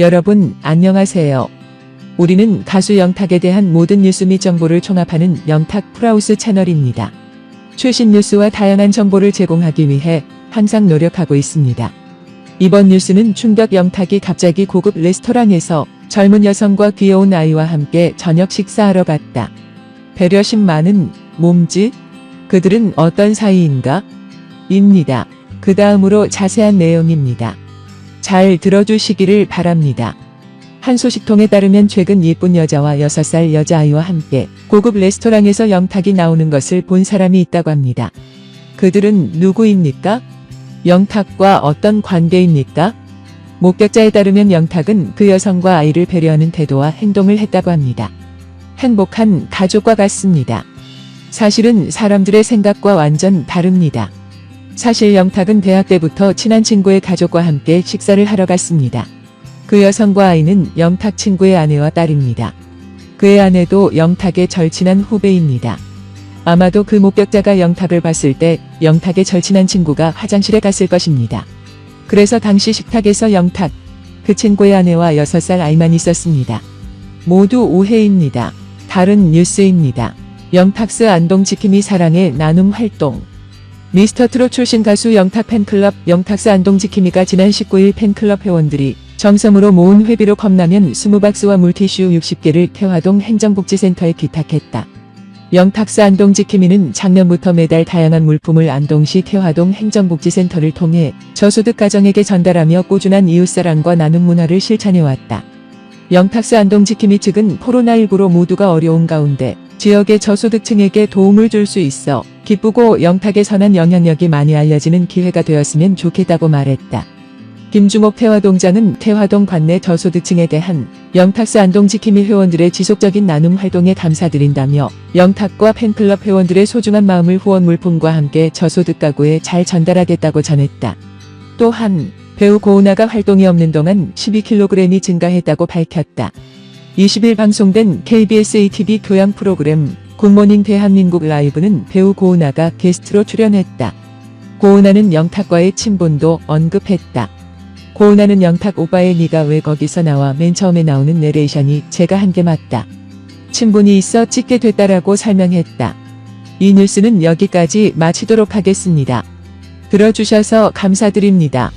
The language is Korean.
여러분, 안녕하세요. 우리는 가수 영탁에 대한 모든 뉴스 및 정보를 총합하는 영탁 프라우스 채널입니다. 최신 뉴스와 다양한 정보를 제공하기 위해 항상 노력하고 있습니다. 이번 뉴스는 충격 영탁이 갑자기 고급 레스토랑에서 젊은 여성과 귀여운 아이와 함께 저녁 식사하러 갔다. 배려심 많은 몸짓? 그들은 어떤 사이인가? 입니다. 그 다음으로 자세한 내용입니다. 잘 들어주시기를 바랍니다. 한 소식통에 따르면 최근 예쁜 여자와 6살 여자아이와 함께 고급 레스토랑에서 영탁이 나오는 것을 본 사람이 있다고 합니다. 그들은 누구입니까? 영탁과 어떤 관계입니까? 목격자에 따르면 영탁은 그 여성과 아이를 배려하는 태도와 행동을 했다고 합니다. 행복한 가족과 같습니다. 사실은 사람들의 생각과 완전 다릅니다. 사실 영탁은 대학 때부터 친한 친구의 가족과 함께 식사를 하러 갔습니다. 그 여성과 아이는 영탁 친구의 아내와 딸입니다. 그의 아내도 영탁의 절친한 후배입니다. 아마도 그 목격자가 영탁을 봤을 때 영탁의 절친한 친구가 화장실에 갔을 것입니다. 그래서 당시 식탁에서 영탁, 그 친구의 아내와 6살 아이만 있었습니다. 모두 오해입니다. 다른 뉴스입니다. 영탁스 안동 지킴이 사랑의 나눔 활동 미스터 트롯 출신 가수 영탁 팬클럽 영탁스 안동지킴이가 지난 19일 팬클럽 회원들이 정성으로 모은 회비로 컵라면 20박스와 물티슈 60개를 태화동 행정복지센터에 기탁했다. 영탁스 안동지킴이는 작년부터 매달 다양한 물품을 안동시 태화동 행정복지센터를 통해 저소득 가정에게 전달하며 꾸준한 이웃사랑과 나눔 문화를 실천해왔다. 영탁스 안동지킴이 측은 코로나19로 모두가 어려운 가운데 지역의 저소득층에게 도움을 줄 수 있어 기쁘고 영탁의 선한 영향력이 많이 알려지는 기회가 되었으면 좋겠다고 말했다. 김주목 태화동장은 태화동 관내 저소득층에 대한 영탁스 안동지킴이 회원들의 지속적인 나눔 활동에 감사드린다며 영탁과 팬클럽 회원들의 소중한 마음을 후원 물품과 함께 저소득 가구에 잘 전달하겠다고 전했다. 또한 배우 고은아가 활동이 없는 동안 12kg이 증가했다고 밝혔다. 20일 방송된 KBS ATV 교양 프로그램 굿모닝 대한민국 라이브는 배우 고은아가 게스트로 출연했다. 고은아는 영탁과의 친분도 언급했다. 고은아는 영탁 오빠의 네가 왜 거기서 나와 맨 처음에 나오는 내레이션이 제가 한 게 맞다. 친분이 있어 찍게 됐다라고 설명했다. 이 뉴스는 여기까지 마치도록 하겠습니다. 들어주셔서 감사드립니다.